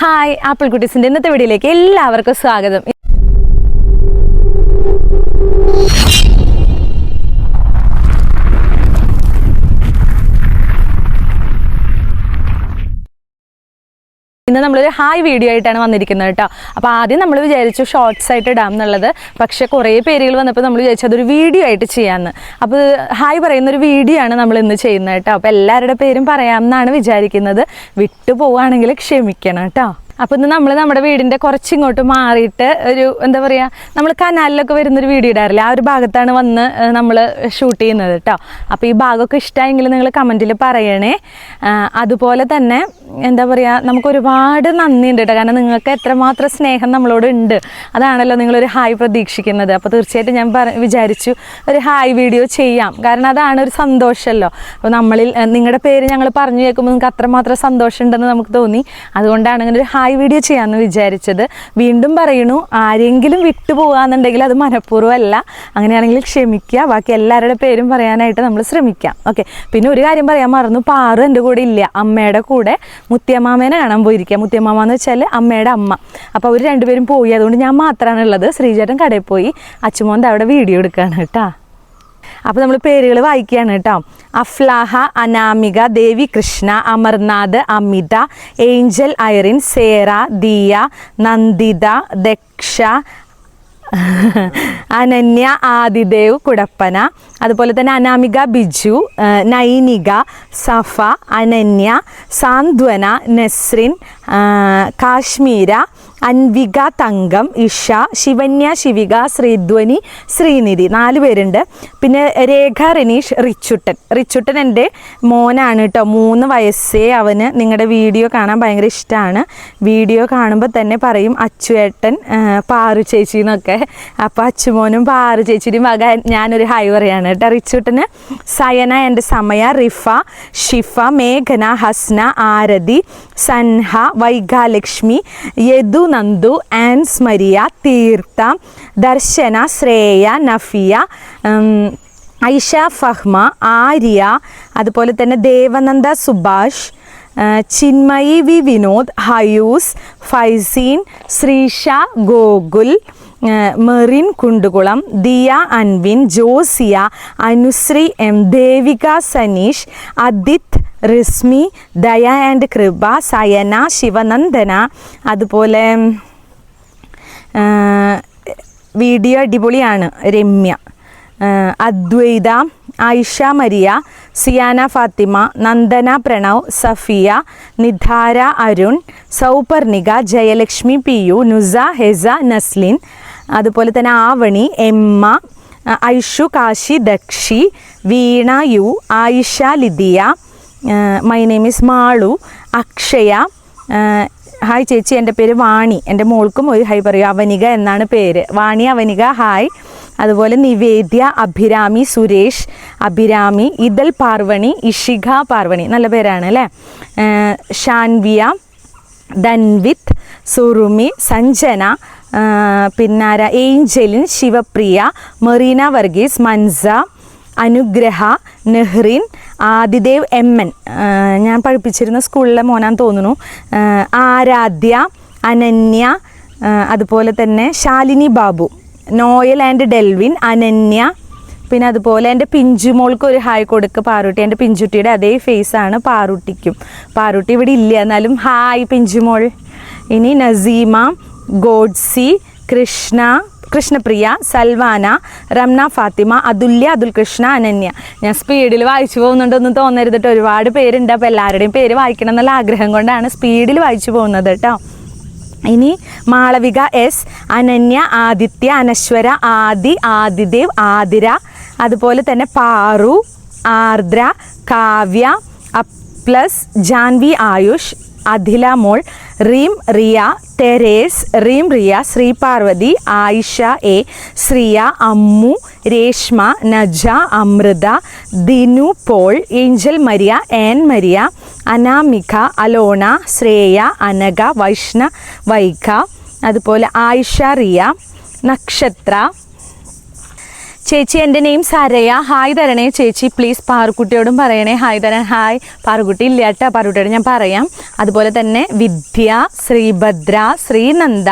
Hi apple കുട്ടീസിന്റെ ഇന്നത്തെ വീഡിയോയിലേക്ക് എല്ലാവർക്കും സ്വാഗതം. ഹായ് വീഡിയോ ആയിട്ടാണ് വന്നിരിക്കുന്നത് കേട്ടോ. അപ്പോൾ ആദ്യം നമ്മൾ വിചാരിച്ചു ഷോർട്സ് ആയിട്ട് ഇടാം എന്നുള്ളത്. പക്ഷേ കുറേ പേരുകൾ വന്നപ്പോൾ നമ്മൾ വിചാരിച്ചു അതൊരു വീഡിയോ ആയിട്ട് ചെയ്യാമെന്ന് അപ്പോൾ ഹായ് പറയുന്ന ഒരു വീഡിയോ ആണ് നമ്മൾ ഇന്ന് ചെയ്യുന്നത് കേട്ടോ. അപ്പോൾ എല്ലാവരുടെ പേരും പറയാമെന്നാണ് വിചാരിക്കുന്നത്. വിട്ടു പോവുകയാണെങ്കിൽ ക്ഷമിക്കണം കേട്ടോ. അപ്പോൾ ഇന്ന് നമ്മൾ നമ്മുടെ വീടിന്റെ കുറച്ചിങ്ങോട്ട് മാറിയിട്ട് ഒരു എന്താ പറയുക നമ്മൾ കനാലിലൊക്കെ വരുന്നൊരു വീഡിയോ ഇടാറില്ല? ആ ഒരു ഭാഗത്താണ് വന്ന് നമ്മൾ ഷൂട്ട് ചെയ്യുന്നത് കേട്ടോ അപ്പോൾ ഈ ഭാഗമൊക്കെ ഇഷ്ടമായെങ്കിൽ നിങ്ങൾ കമന്റിൽ പറയണേ. അതുപോലെ തന്നെ എന്താ പറയുക നമുക്ക് ഒരുപാട് നന്ദിയുണ്ട് കേട്ടോ കാരണം നിങ്ങൾക്ക് എത്രമാത്രം സ്നേഹം നമ്മളോട് ഉണ്ട്. അതാണല്ലോ നിങ്ങളൊരു ഹായ് പ്രതീക്ഷിക്കുന്നത്. അപ്പോൾ തീർച്ചയായിട്ടും ഞാൻ പറ വിചാരിച്ചു ഒരു ഹായ് വീഡിയോ ചെയ്യാം. കാരണം അതാണ് ഒരു സന്തോഷമല്ലോ. അപ്പോൾ നമ്മളിൽ നിങ്ങളുടെ പേര് ഞങ്ങൾ പറഞ്ഞു കേൾക്കുമ്പോൾ നിങ്ങൾക്ക് അത്രമാത്രം സന്തോഷം ഉണ്ടെന്ന് നമുക്ക് തോന്നി. അതുകൊണ്ടാണ് അങ്ങനെ ഒരു ഹായ് വീഡിയോ ചെയ്യാമെന്ന് വിചാരിച്ചത്. വീണ്ടും പറയണു ആരെങ്കിലും വിട്ടു പോകാന്നുണ്ടെങ്കിൽ അത് മനഃപൂർവമല്ല. അങ്ങനെയാണെങ്കിൽ ക്ഷമിക്കുക. ബാക്കി എല്ലാവരുടെ പേരും പറയാനായിട്ട് നമ്മൾ ശ്രമിക്കാം. ഓക്കെ പിന്നെ ഒരു കാര്യം പറയാൻ മറന്നു. പാറു എന്റെ കൂടെ ഇല്ല. അമ്മയുടെ കൂടെ മുത്തിയമ്മാമേനെ കാണാൻ പോയിരിക്കുക. മുത്തിയമ്മാമ എന്ന് വെച്ചാൽ അമ്മയുടെ അമ്മ. അപ്പോൾ അവർ രണ്ടുപേരും പോയി. അതുകൊണ്ട് ഞാൻ മാത്രമാണ് ഉള്ളത്. ശ്രീചേട്ടൻ കടയിൽ പോയി. അച്ചുമോൻ ദാ അവിടെ വീഡിയോ എടുക്കുകയാണ് കേട്ടോ. അപ്പോൾ നമ്മൾ പേരുകൾ വായിക്കുകയാണ് കേട്ടോ. Aflaha Anamika Devi Krishna Amarnath Amitha Angel Irene Sera Diya Nanditha Daksha Ananya Adidev Kudappana. അതുപോലെ തന്നെ അനാമിക ബിജു നൈനിക സഫ അനന്യ സാന്ത്വന നസ്രിൻ കാശ്മീര അൻവിക തങ്കം ഇഷ ശിവന്യ ശിവിക ശ്രീധ്വനി ശ്രീനിധി നാല് പേരുണ്ട്. പിന്നെ രേഖ റിനീഷ് റിച്ചുട്ടൻ. റിച്ചുട്ടൻ എന്റെ മോനാണ് കേട്ടോ. മൂന്ന് വയസ്സേ അവന്. നിങ്ങളുടെ വീഡിയോ കാണാൻ ഭയങ്കര ഇഷ്ടമാണ് വീഡിയോ കാണുമ്പോൾ തന്നെ പറയും അച്ചുവേട്ടൻ പാറു ചേച്ചി എന്നൊക്കെ. അപ്പോൾ അച്ചുമോനും പാറു ചേച്ചിയുടെയും വക ഞാനൊരു ഹൈ പറയാണ് കേട്ടോ. റിച്ചുട്ടന് സയന എന്റെ സമയ റിഫ ഷിഫ മേഘന ഹസ്ന ആരതി സൻഹ വൈഗാലക്ഷ്മി യദു നന്ദു ആൻസ് മരിയ തീർത്ഥ ദർശന ശ്രേയ നഫിയ ഐഷ ഫഹ്മ ആര്യ അതുപോലെ തന്നെ Devananda Subhash Chinmayi V Vinod Hayus Faiseen Sreesha Gokul Merin Kundukulam Diya Anvin Josiya Anusree M Devika Saneesh Adith Rismi Daya and Kripa Sayana Sivanandana അതുപോലെ വീഡിയോ അടിപൊളിയാണ് Ramya Advaitha Ayisha Maria Siyana Fathima Nandana Pranav Safiya Nidhara Arun Souparnika Jayalakshmi P U Nusa Hesa Naslin അതുപോലെ തന്നെ Avani Emma Aishu Kashi Dakshi Veena U Ayisha Lydia my name is Malu Akshaya hi ചേച്ചി എന്റെ പേര് വാണി. എന്റെ മോൾക്കും ഒരു high പറയൂ അവനിക എന്നാണ് പേര്. വാണി അവനിക ഹായ് അതുപോലെ നിവേദ്യ അഭിരാമി സുരേഷ് അഭിരാമി ഇതൽ പാർവണി ഇഷിക പാർവണി നല്ല പേരാണ് അല്ലേ? Shanviya Dhanvith Surumi Sanjana പിന്നാര Angeline Sivapriya Merina Varghese Mansa Anugraha Nehrin Adidev M N. ഞാൻ പഠിപ്പിച്ചിരുന്ന സ്കൂളിലെ മോനാന്ന് തോന്നുന്നു. ആരാധ്യ അനന്യ അതുപോലെ തന്നെ ശാലിനി ബാബു. നോയൽ ആൻഡ് ഡെൽവിൻ അനന്യ പിന്നെ അതുപോലെ എന്റെ പിഞ്ചുമോൾക്ക് ഒരു ഹായ് കൊടുക്ക് പാറുട്ടി. എന്റെ പിഞ്ചുട്ടിയുടെ അതേ ഫേസ് ആണ് പാറുട്ടിക്കും. പാറുട്ടി ഇവിടെ ഇല്ല എന്നാലും ഹായ് പിഞ്ചുമോൾ ഇനി നസീമ ഗോഡ്സി കൃഷ്ണ കൃഷ്ണപ്രിയ സൽവാന റംന ഫാത്തിമ അതുല്യ അതുൽ കൃഷ്ണ അനന്യ. ഞാൻ സ്പീഡിൽ വായിച്ചു പോകുന്നുണ്ടൊന്നും തോന്നരുത് കേട്ടോ ഒരുപാട് പേരുണ്ട്. അപ്പോൾ എല്ലാവരുടെയും പേര് വായിക്കണം എന്നുള്ള ആഗ്രഹം കൊണ്ടാണ് സ്പീഡിൽ വായിച്ചു പോകുന്നത് കേട്ടോ ഇനി മാളവിക എസ് അനന്യ ആദിത്യ അനശ്വര ആദി ആദിദേവ് ആതിര. അതുപോലെ തന്നെ പാറു ആർദ്ര കാവ്യ അപ്ലസ് ജാൻവി ആയുഷ്. അഖില മോൾ Reem Riya Therese Reem Riya Sree Parvathy Ayisha A Shriya Ammu Reshma Naja Amritha Dinu Paul Angel Maria Ann Maria Anamika Alona Shreya Anaka Vaishna Vaikha അതുപോലെ ആയിഷ റിയ നക്ഷത്ര ചേച്ചി എന്റെ നെയിം സരയ. ഹായ് തരണേ. ചേച്ചി പ്ലീസ് പാറുക്കുട്ടിയോടും പറയണേ. ഹായ് തരാൻ. ഹായ് പാറുക്കുട്ടി ഇല്ല കേട്ടോ. പാറുക്കുട്ടിയോട് ഞാൻ പറയാം. അതുപോലെ തന്നെ വിദ്യ ശ്രീഭദ്ര ശ്രീനന്ദ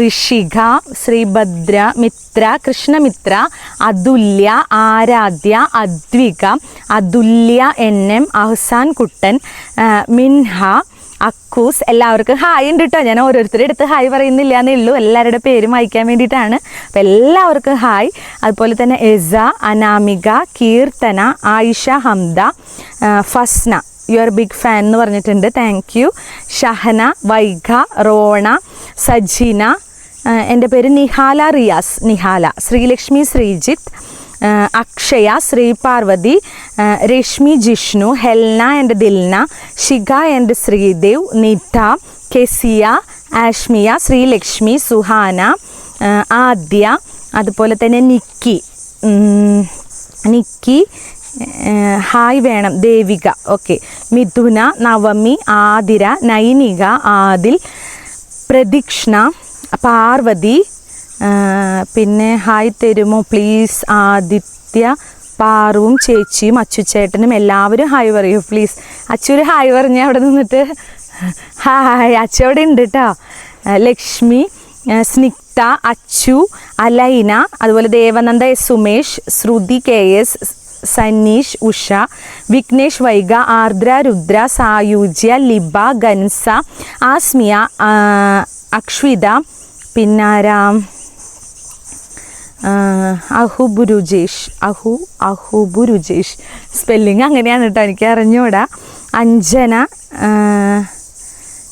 ഋഷിക ശ്രീഭദ്ര മിത്ര കൃഷ്ണമിത്ര അതുല്യ ആരാധ്യ അദ്വിക അതുല്യ എൻ എം അഹ്സാൻ കുട്ടൻ മിൻഹ അക്കൂസ് എല്ലാവർക്കും ഹായ് ഉണ്ട് കേട്ടോ ഞാൻ ഓരോരുത്തരുടെ അടുത്ത് ഹായ് പറയുന്നില്ല എന്നേ ഉള്ളൂ. എല്ലാവരുടെ പേരും വായിക്കാൻ വേണ്ടിയിട്ടാണ്. അപ്പം എല്ലാവർക്കും ഹായ്. അതുപോലെ തന്നെ Esa Anamika Keerthana Ayisha Hamda Fasna. You are big fan എന്ന് പറഞ്ഞിട്ടുണ്ട്. താങ്ക് യു ഷഹന വൈഘ റോണ സജീന എന്റെ പേര് നിഹാല റിയാസ്. നിഹാല. ശ്രീലക്ഷ്മി ശ്രീജിത്ത്. അക്ഷയ ശ്രീ പാർവതി ആ, Reshmi Jishnu Helna and Dilna Shikha and Sreedev Nitha Kezia Ashmiya Sreelakshmi Suhana Adya അതുപോലെ തന്നെ നിക്കി നിക്കി ഹായ് വേണം ദേവിക ഓക്കെ. മിഥുന നവമി ആതിര നൈനിക ആദിൽ പ്രദക്ഷിണ പാർവതി പിന്നെ ഹായ് തരുമോ പ്ലീസ് ആദിത്യ പാറുവും ചേച്ചിയും അച്ചുചേട്ടനും എല്ലാവരും ഹായ് പറയൂ പ്ലീസ് അച്ചു ഒരു ഹായ് പറഞ്ഞ അവിടെ നിന്നിട്ട് ഹായ് അച്ചു അവിടെ ഉണ്ട് കേട്ടോ ലക്ഷ്മി സ്നിഗ്ധ അച്ചു അലൈന അതുപോലെ Devananda S Sumesh Sruthi K S Saneesh Usha Vignesh Vaiga Ardra Rudra Sayujya Liba Gansa Asmiya Akshitha പിന്നാരാം Ahubu Rujesh Ahu Ahubu Rujesh spelling അങ്ങനെയാണ് കേട്ടോ എനിക്ക് അറിഞ്ഞൂടാ. അഞ്ജന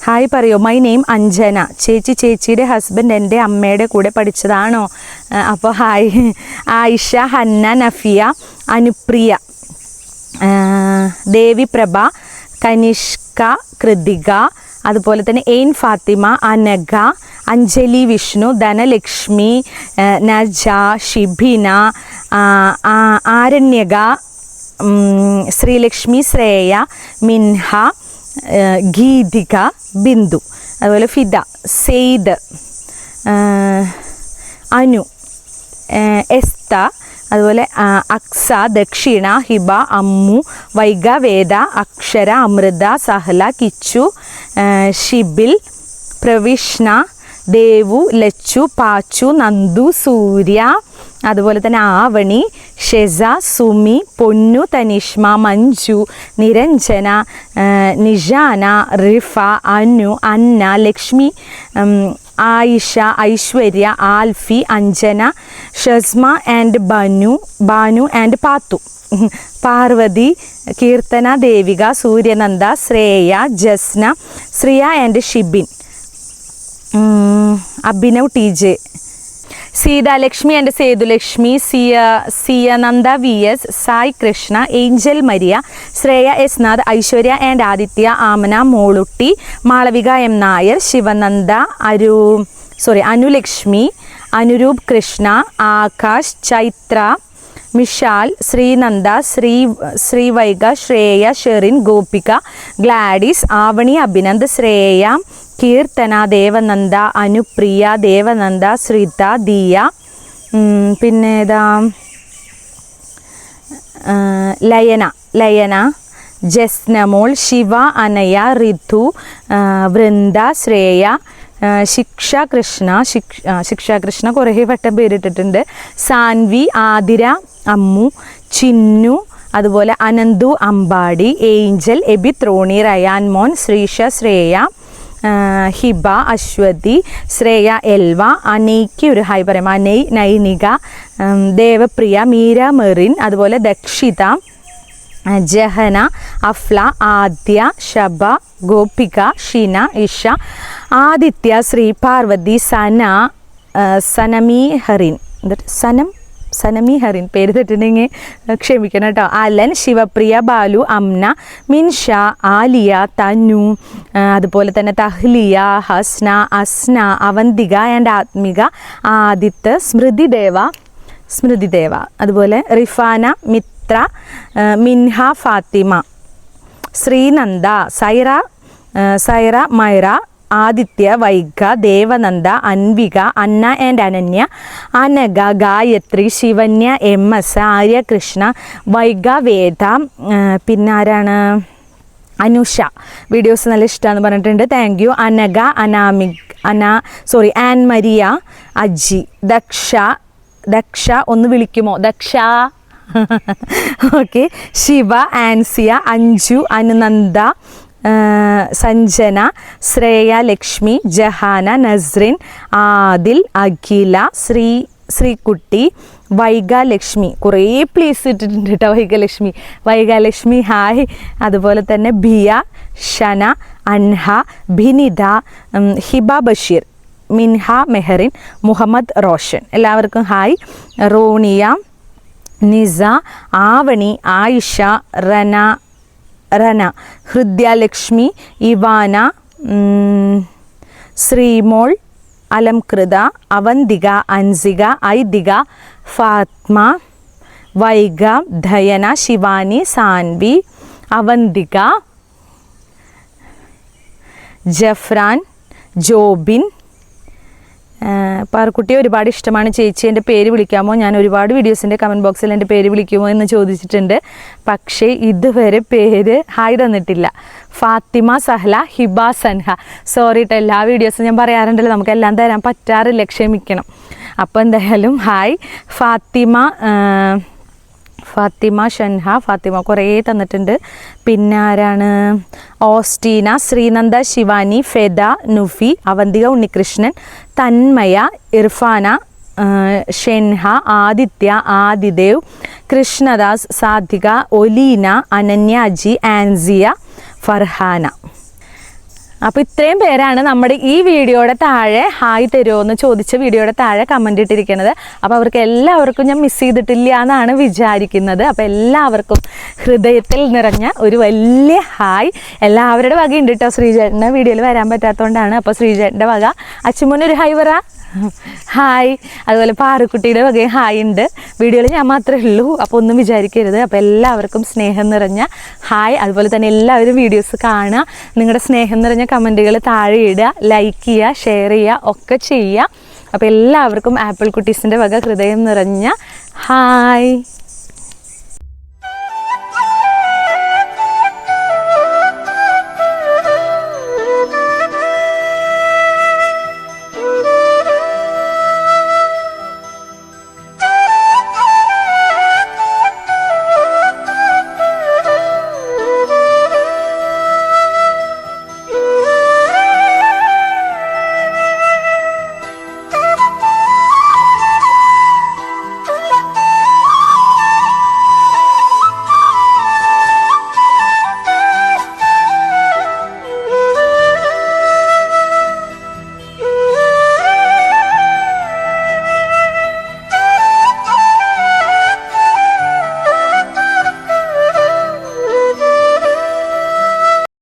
ഹായ് പറയോ. My name Anjana. ചേച്ചി ചേച്ചിയുടെ ഹസ്ബൻഡ് എന്റെ അമ്മയുടെ കൂടെ പഠിച്ചതാണോ? അപ്പോൾ ഹായ്. ആയിഷ ഹന്ന നഫിയ അനുപ്രിയ. ദേവി പ്രഭ കനിഷ്ക കൃതിക അതുപോലെ തന്നെ എയിൻ ഫാത്തിമ അനഘ അഞ്ജലി വിഷ്ണു ധനലക്ഷ്മി നജ ഷിബിന ആരണ്യക ശ്രീലക്ഷ്മി ശ്രേയ മിൻഹ ഗീതിക ബിന്ദു. അതുപോലെ ഫിദ സെയ്ദ് അനു എസ്ത അതുപോലെ അക്സ ദക്ഷിണ ഹിബ അമ്മു വൈഗ വേദ അക്ഷര അമൃത സഹല കിച്ചു ഷിബിൽ പ്രവിഷ്ണ ദേവു ലച്ചു പാച്ചു നന്ദു സൂര്യ അതുപോലെ തന്നെ Avani Shesa Sumi Ponnu Thanishma Manju Niranjana Nishana Rifa Anu Anna Lakshmi Ayisha Aishwarya Alfi Anjana Shasma and Banu Banu and Pathu. Parvathy Keerthana Devika Sooryananda Shreya Jasna Shriya and Shibin. Abhinav T J. Seethalakshmi and Sethulakshmi Siya Siyananda V S Sai Krishna Angel Maria Shreya S. Nath Aishwarya and Adithya Amana Molutty Malavika M. Nair Sivananda Aru sorry Anulakshmi Anuroop Krishna Akash Chaithra Mishal Sreenanda Sree Sreevaika Shreya Sherin Gopika Gladys Avani Abhinand Shreya Keerthana Devananda Anupriya Devananda Shritha Diya പിന്നെ ഏതാ? ലയന ലയന ജസ്നമോൾ ശിവ അനയ ഋതു വൃന്ദ ശ്രേയ ശിക്ഷ കൃഷ്ണ ശിക്ഷ ശിക്ഷ കൃഷ്ണ കുറേ വട്ടം പേരിട്ടിട്ടുണ്ട്. സാൻവി ആതിര അമ്മു ചിന്നു അതുപോലെ അനന്തു അമ്പാടി ഏഞ്ചൽ എബി ത്രോണി റയാൻ മോൻ ശ്രീഷ ശ്രേയ ഹിബ അശ്വതി ശ്രേയ എൽവ അനയ്ക്ക് ഒരു ഹായ് പറയാം. അനൈ നൈനിക ദേവപ്രിയ മീര മെറിൻ അതുപോലെ ദക്ഷിത ജഹന അഫ്ല ആദ്യ ശബ ഗോപിക ഷീന ഇഷ ആദിത്യ ശ്രീ പാർവതി സന സനമി ഹറിൻ സനം? സനമി ഹറിൻ പേര് തെറ്റുണ്ടെങ്കിൽ ക്ഷമിക്കണം കേട്ടോ. അലൻ ശിവപ്രിയ ബാലു അമ്ന മിൻഷ ആലിയ തനു അതുപോലെ തന്നെ തഹ്ലിയ ഹസ്ന അസ്ന അവന്തിക ആൻഡ് ആത്മിക ആദിത്ത് സ്മൃതിദേവ സ്മൃതിദേവ. സ്മൃതി ദേവ അതുപോലെ Rifana Mithra Minha Fathima. Sreenanda Saira Saira Myra Adithya Vaiga Devananda Anvika Anna and Ananya Anagha Gayathri Shivanya M S Aryakrishna Vaiga Veda പിന്നെ ആരാണ് അനുഷ. വീഡിയോസ് നല്ല ഇഷ്ടമാണെന്ന് പറഞ്ഞിട്ടുണ്ട്. Thank U Anagha Anami Ana sorry Ann Maria Aji Daksha Daksha ഒന്ന് വിളിക്കുമോ? Daksha. Okay Shiva Ansiya Anju Anunanda Sanjana Shreya Lakshmi Jahana Nasrin Adil Akhila Sree Sreekutty Vaigalakshmi കുറേ place ഇട്ടിട്ടുണ്ട് കേട്ടോ വൈഗാലക്ഷ്മി വൈഗാലക്ഷ്മി ഹായ്. അതുപോലെ തന്നെ ബിയ ഷന അൻഹ ഭിനിത ഹിബ ബഷീർ മിൻഹ മെഹറിൻ മുഹമ്മദ് റോഷൻ. എല്ലാവർക്കും ഹായ്. റോണിയ നിസ ആവണി ആയിഷ റന റന ഹൃദ്യലക്ഷ്മി ഇവാന ശ്രീമോൾ അലംകൃത അവന്തിക അൻസിക ഐദിക ഫാത്മ വൈഗ ധയന ശിവാനി സാൻവി അവന്തിക ജഫ്രാൻ ജോബിൻ പാർക്കുട്ടിയെ ഒരുപാട് ഇഷ്ടമാണ്. ചേച്ചി എന്റെ പേര് വിളിക്കാമോ? ഞാൻ ഒരുപാട് വീഡിയോസിന്റെ കമന്റ് ബോക്സിൽ എന്റെ പേര് വിളിക്കുമോ എന്ന് ചോദിച്ചിട്ടുണ്ട്. പക്ഷേ ഇതുവരെ പേര് ഹായ് തന്നിട്ടില്ല. ഫാത്തിമ സഹല ഹിബ സൻഹ. സോറി കേട്ടോ എല്ലാ വീഡിയോസും ഞാൻ പറയാറുണ്ടല്ലോ. നമുക്ക് എല്ലാം തരാൻ പറ്റാറില്ല. ക്ഷമിക്കണം. അപ്പോൾ എന്തായാലും ഹായ്. ഫാത്തിമ ഫാത്തിമ ഷൻഹ ഫാത്തിമ കുറേ തന്നിട്ടുണ്ട്. പിന്നെ ആരാണ്? ഓസ്റ്റീന ശ്രീനന്ദ ശിവാനി ഫെദ നുഫി അവന്തിക ഉണ്ണികൃഷ്ണൻ തന്മയ ഇർഫാന ഷെൻഹ ആദിത്യ ആദിദേവ് കൃഷ്ണദാസ് സാധിക ഒലീന അനന്യാജി ആൻസിയ ഫർഹാന. അപ്പോൾ ഇത്രയും പേരാണ് നമ്മുടെ ഈ വീഡിയോയുടെ താഴെ ഹായ് തരുമോ എന്ന് ചോദിച്ച വീഡിയോയുടെ താഴെ കമന്റ് ഇട്ടിരിക്കുന്നത്. അപ്പോൾ അവർക്ക് എല്ലാവർക്കും ഞാൻ മിസ് ചെയ്തിട്ടില്ല എന്നാണ് വിചാരിക്കുന്നത്. അപ്പോൾ എല്ലാവർക്കും ഹൃദയത്തിൽ നിറഞ്ഞ ഒരു വലിയ ഹായ്. എല്ലാവരുടെ വക ഉണ്ട് കേട്ടോ ശ്രീജേട്ടന്റെ വീഡിയോയിൽ വരാൻ പറ്റാത്തതുകൊണ്ടാണ്. അപ്പോൾ ശ്രീജേട്ടന്റെ വക. അച്ഛൻ ഒരു ഹൈ പറ. ഹായ്. അതുപോലെ പാറുക്കുട്ടിയുടെ വകയും ഹായ് ഉണ്ട്. വീഡിയോയിൽ ഞാൻ മാത്രമേ ഉള്ളൂ. അപ്പോൾ ഒന്നും വിചാരിക്കരുത്. അപ്പോൾ എല്ലാവർക്കും സ്നേഹം നിറഞ്ഞ ഹായ്. അതുപോലെ തന്നെ എല്ലാവരും വീഡിയോസ് കാണുക. നിങ്ങളുടെ സ്നേഹം നിറഞ്ഞ കമന്റുകൾ താഴെ ഇടുക ലൈക്ക് ചെയ്യുക ഷെയർ ചെയ്യുക ഒക്കെ ചെയ്യുക. അപ്പോൾ എല്ലാവർക്കും ആപ്പിൾ കുട്ടീസിന്റെ വക ഹൃദയം നിറഞ്ഞ ഹായ്.